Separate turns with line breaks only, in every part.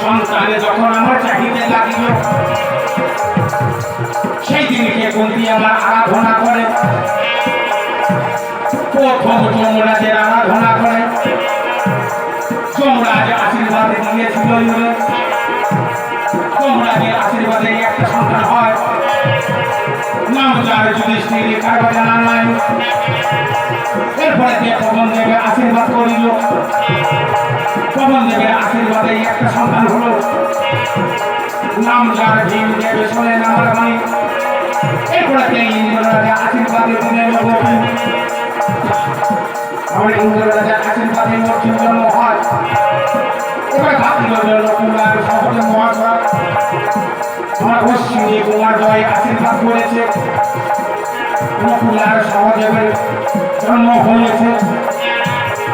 সন্তানে যখন আমার চাহিদা লাগিল সেই দিনকে কুন্তি আমার আরাধনা করে? প্রথম যমরাজের আরাধনা করে। যমরাজ আশীর্বাদ দিয়েছিল। যমরাজের আশীর্বাদে একটা সন্তান হয়। নাম যার যুধিষ্ঠির কারবার জানা নাই। এরপরে যে পবন দেবে আশীর্বাদ করিল। পবন দেবের আশীর্বাদে একটা সন্তান হলো। নাম যার ভীম দেবে শোনে নামার মাই এরপরে যে ইন্দ্ররাজা আশীর্বাদে দিনের গোপী আমার ইন্দ্ররাজা আশীর্বাদে লক্ষ্মীর জন্ম হয় এবার ভাবছিল যে লক্ষ্মীবার সহজে মহাশয় আমার অশ্বিনী কুমার জয় আশীর্বাদ করেছে। নকুলার সহদেবের জন্ম হয়েছে।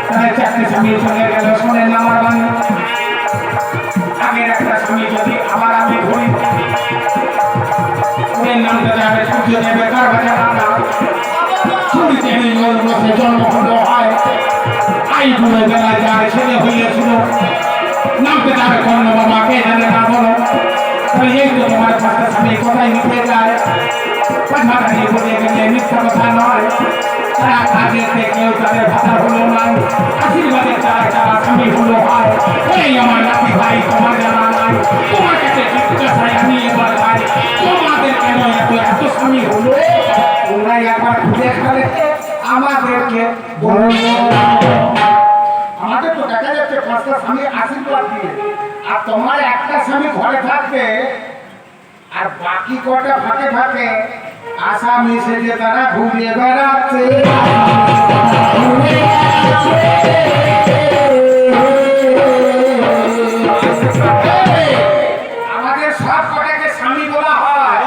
তাই চারটে স্বামী চলে গেল শোনেন আমার বাণী। আগের একটা স্বামী যদি আবার আমি ধরি নামটা যাবে সূর্য দেবে কার বাজার না চুরি বসে জন্ম হয় নামতে কোথায় নিতে যায়? মিথ্যা কথা নয় তারা কাজে কেউ তাদের ভাষা হলো নাই আশীর্বাদে তারা তারা হয় এই আমার নাতি ভাই তোমার জানা নাই এবার ভাই তোমাদের কেন এত এত স্বামী হলো আমাদের তো দেখা যাচ্ছে পাঁচটা স্বামী আশীর্বাদ দিয়ে আর তোমার একটা স্বামী ঘরে থাকবে আর বাকি কটা ফাঁকে ফাঁকে আসামি সেজে তারা ঘুরিয়ে বেড়াচ্ছে। আমাদের সব স্বামী বলা হয়।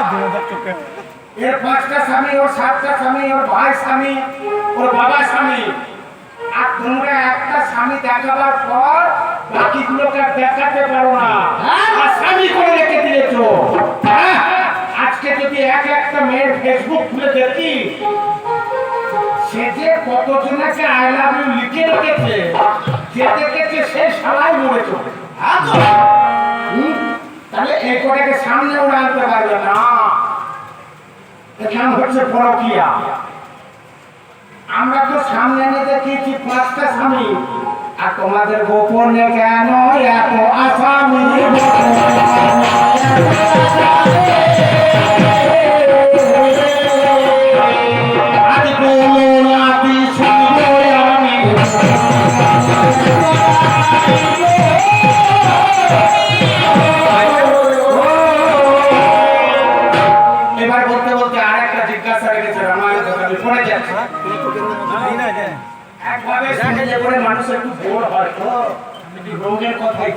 এর পাঁচটা স্বামী, ওর সাতটা স্বামী, ওর ভাই স্বামী, ওর স্বামী। আর তোমরা একটা স্বামী দেখাবার পর বাকিগুলোকে দেখাতে পারো না। আর স্বামী করে রেখে দিয়েছ হ্যাঁ? আজকে যদি এক একটা মেয়ের ফেসবুক খুলে দেখি সে যে কতজনকে আই লাভ ইউ লিখে রেখেছে যে দেখেছে সে সবাই মরে চলে। হুম? তাহলে এই কটাকে সামনে ওরা আনতে পারবে না। এখানে হচ্ছে পরকিয়া। আমরা তো সামনে এনে দেখিয়েছি পাঁচটা স্বামী। আর তোমাদের গোপনে কেন এত আসামি?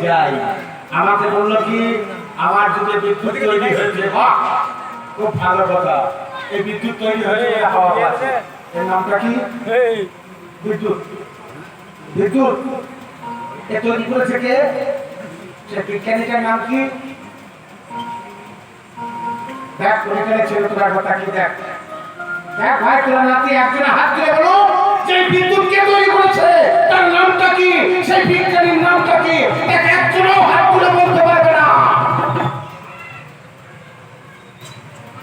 যাই আমাকে বলল কি আমার যদি বিদ্যুৎ তৈরি হয়েছে খুব ভালো কথা। এই বিদ্যুৎ তৈরি হয়েছে হাওয়া পাচ্ছে এর নামটা কি? বিদ্যুৎ। বিদ্যুৎ। এ তৈরি করেছে কে? সে বিজ্ঞানীটার নাম কি? দেখ ছিল তোর একবার তাকিয়ে দেখ? দেখ ভাই তোর নাতি একজনে হাত তুলে বলো যে বিদ্যুৎ কে তৈরি করেছে তার নামটা কি? সেই বিজ্ঞানীর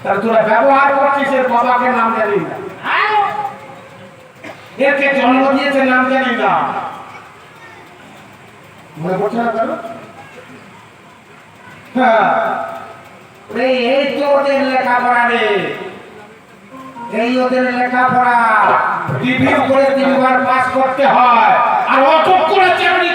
তার ব্যবহার করছিস এর বাবাকে নাম জানি না। একে জন্ম দিয়েছে নাম জানি না। মনে পড়ছে না কারও হ্যাঁ। এই তো ওদের লেখাপড়া রে। এই ওদের লেখাপড়া। রিভিউ করে তিনবার পাস করতে হয়। আর অচক করে চাকরি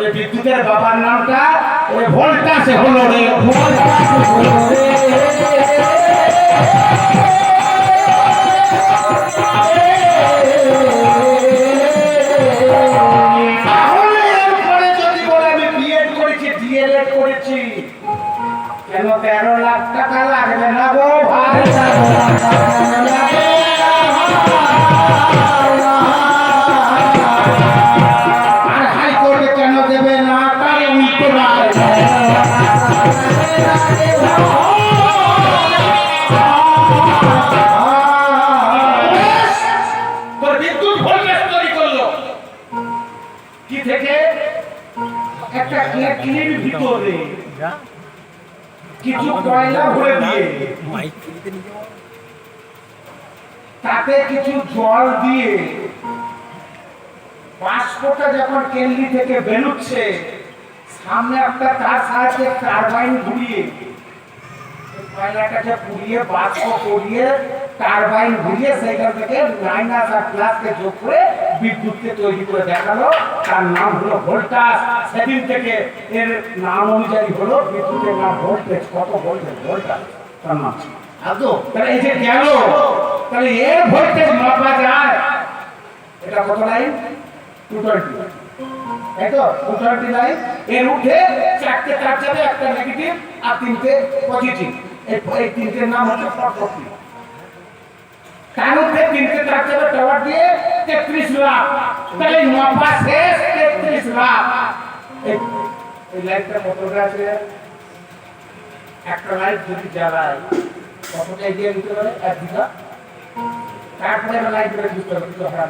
ওই বিদ্যুতের বাবার নামটা, ওই ভোল্টাসে হলো রে। কেন তেরো লাখ টাকা লাগবে না গো ভাই? কিছু কয়লা ভরে দিয়ে, তাতে কিছু জল দিয়ে বাষ্পটা যখন কেন্দ্রি থেকে বেরোচ্ছে, সামনে একটা তার সাহায্যে টারবাইন ঘুরিয়ে কয়লাটাকে পুড়িয়ে, বাষ্প করিয়ে টারবাইন ঘুরিয়ে সেইখান থেকে মাইনাস আর প্লাসকে যোগ করে বিদ্যুৎকে তৈরি করে দেখাল। তার নাম হলো ভোল্টাস। সেদিন থেকে এর নাম অনুযায়ী হলো বিদ্যুতের নাম ভোল্টেজ। কত ভোল্টেজ? ভোল্টাস। তার নাম
আদৌ?
তাহলে এই যে গেল তাহলে এর ভোল্টেজ মাপা যায়। এটা কত লাইন? টু টোয়েন্টি তাই তো টু টোয়েন্টি লাইন। এর উঠে চারটে তার যাবে একটা নেগেটিভ আর তিনটে পজিটিভ এই তিনটের নাম হচ্ছে ফটোপি তার মধ্যে তিনটে তার যাবে টাওয়ার দিয়ে তেত্রিশ লাখ তাহলে মাপা শেষ তেত্রিশ লাখ এই কত একটা লাইট যদি কতটা পারে, এক বিঘা তারপরে লাইট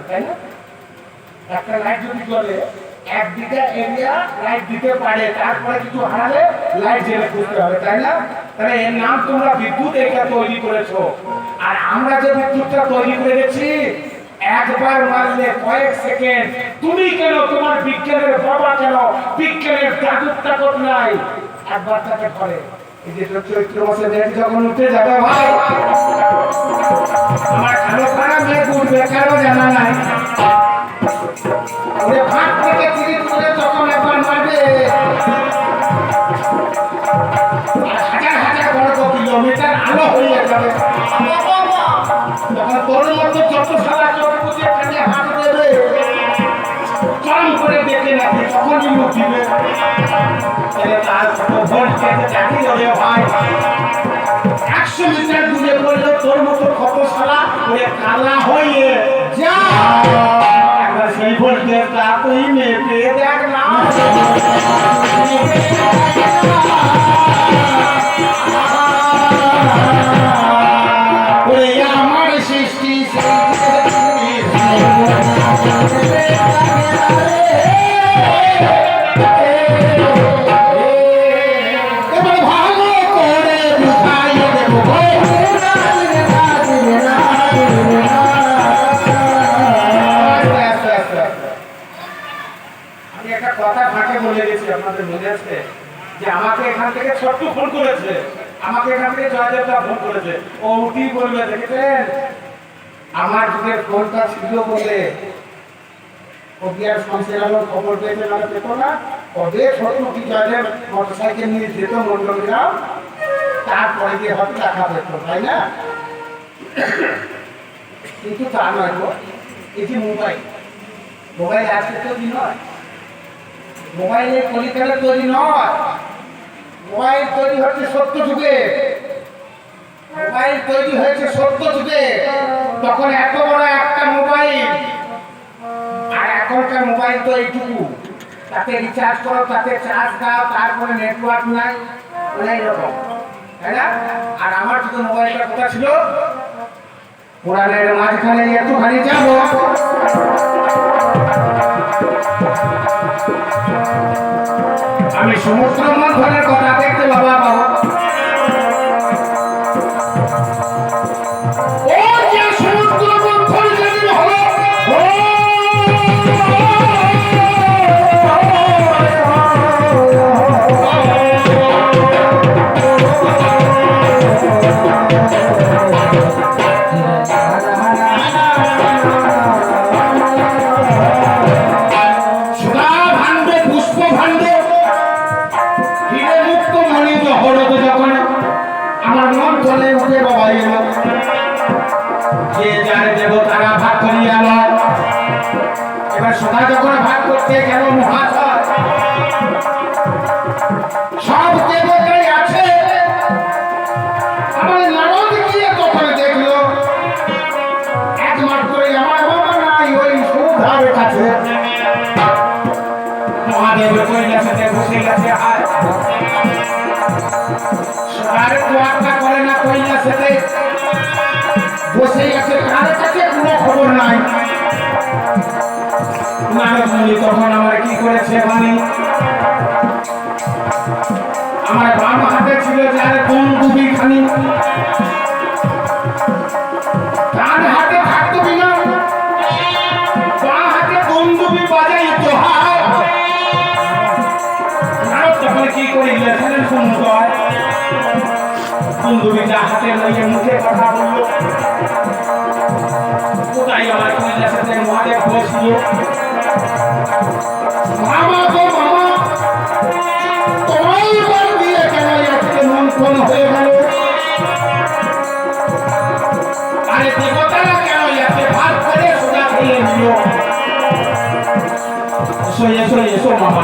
তাই না? একটা লাইট যদি জ্বলে, এক বিঘা এরিয়া লাইট দিতে পারে, তারপরে কিছু হারালে লাইট জেলে করতে হবে, তাই না? তাহলে এর নাম তোমরা বিদ্যুৎ এটা তৈরি করেছ। আর আমরা যে বিদ্যুৎটা তৈরি করে গেছি একবার মারলে কয়েক সেকেন্ড। তুমি কেন তোমার বিজ্ঞানের বাবা কেন? বিজ্ঞানের দাদুর তাকত নাই একবার তাকে করে কারও জানা নাই। করে তখন একবার মারবে। আলো হয়ে যত সারা চরপুজে এখানে হাত দেবে চরম করে দেখে নাকি তখনই মুখ দিবে। তাহলে একশো মিটার দূরে পড়লে তোর মতো কত ওরে কালা হয়ে যা। আপনাদের মনে আছে যে আমাকে এখান থেকে ছোট্ট ফোন করেছে। আমাকে এখান থেকে জয়দেবটা ফোন করেছে। ও উঠি বলবে, দেখেছেন? আমার যুগের ফোনটা ছিল বলে বিয়ার সংসার খবর না না কবে ছোট কি জয়দেব মোটর সাইকেল নিয়ে যেত মন্ডলগ্রাম তারপরে গিয়ে হয়তো দেখা পেত তাই না? কিন্তু তা নয় এই মোবাইল মোবাইল তৈরি নয়। মোবাইলের তৈরি নয়? মোবাইল তৈরি হচ্ছে সত্য যুগে। মোবাইল তৈরি হয়েছে সত্য যুগে। তখন এত মোবাইল তো এইটুকু তাতে রিচার্জ করো তাতে চার্জ দাও, তারপরে নেটওয়ার্ক নাই মানে তাই না? আর আমার শুধু মোবাইলটা কোথা ছিল পুরানের মাঝখানে একটুখানি যাব। আমি সমুদ্র মন্থনের কথা দেখতে বাবা বাবা। নাই। নারদমণি তখন আমার কি করেছে মানে আমার বাম হাতে ছিল যার কোন ডুবি খানি হাতে হাতে কোন ডুবি বাজাই করে গিয়েছিলেন সমুদ্র বন্ধুবিটা হাতে লইয়ে মুখে কথা বলল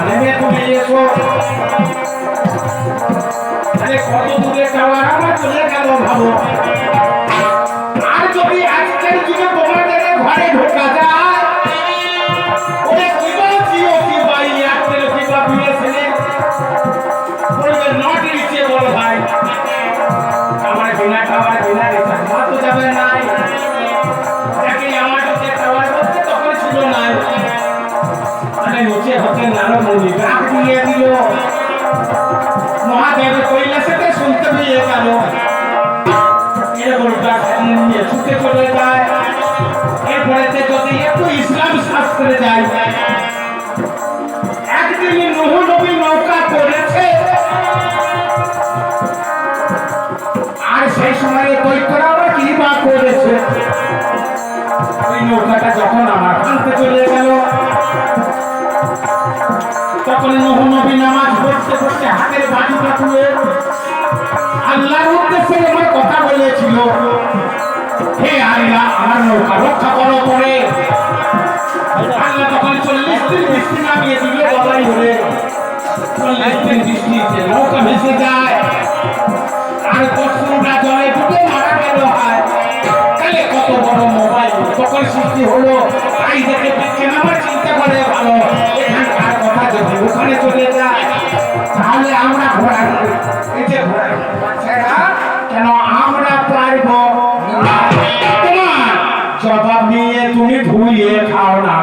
নেমে তুমি এসো আরে কত আর যদি আজকের যুগে তোমাদের ঘরে ঢোকা যায় আরে নিচে হতে নানা মনি ডাক দিয়ে দিল মহাদেবের কৈলাসেতে শুনতে পেয়ে গেল এরপর ডাক ছুটে চলে যায় এরপরেতে যদি একটু ইসলাম শাস্ত্রে যায় একদিন নুহ নবী নৌকা করেছে আর সেই সময়ে দৈত্যরা আবার কি বা করেছে? ওই নৌকাটা যখন আমার চলে গেল তখন নুহ নবী নামাজ পড়তে পড়তে হাতের বাড়িটা তুলে আল্লাহর উদ্দেশ্যে আমার কথা বলেছিল, হে আল্লাহ আমার নৌকা রক্ষা করো করে আল্লাহ তখন চল্লিশ দিন বৃষ্টি নামিয়ে দিল বলাই হলে চল্লিশ দিন বৃষ্টিতে নৌকা ভেসে যায়। আর দশটা জলে ডুবে মারা গেল হয়। তাহলে কত বড় মোবাইল তখন সৃষ্টি হলো। তাই দেখে বিজ্ঞান আমার চিন্তা করে, ভালো ওখানে চলে যায়। তাহলে আমরা ঘোরা যে ঘোরা কেন আমরা পারব জবাব নিয়ে তুমি ধুইয়ে খাও না।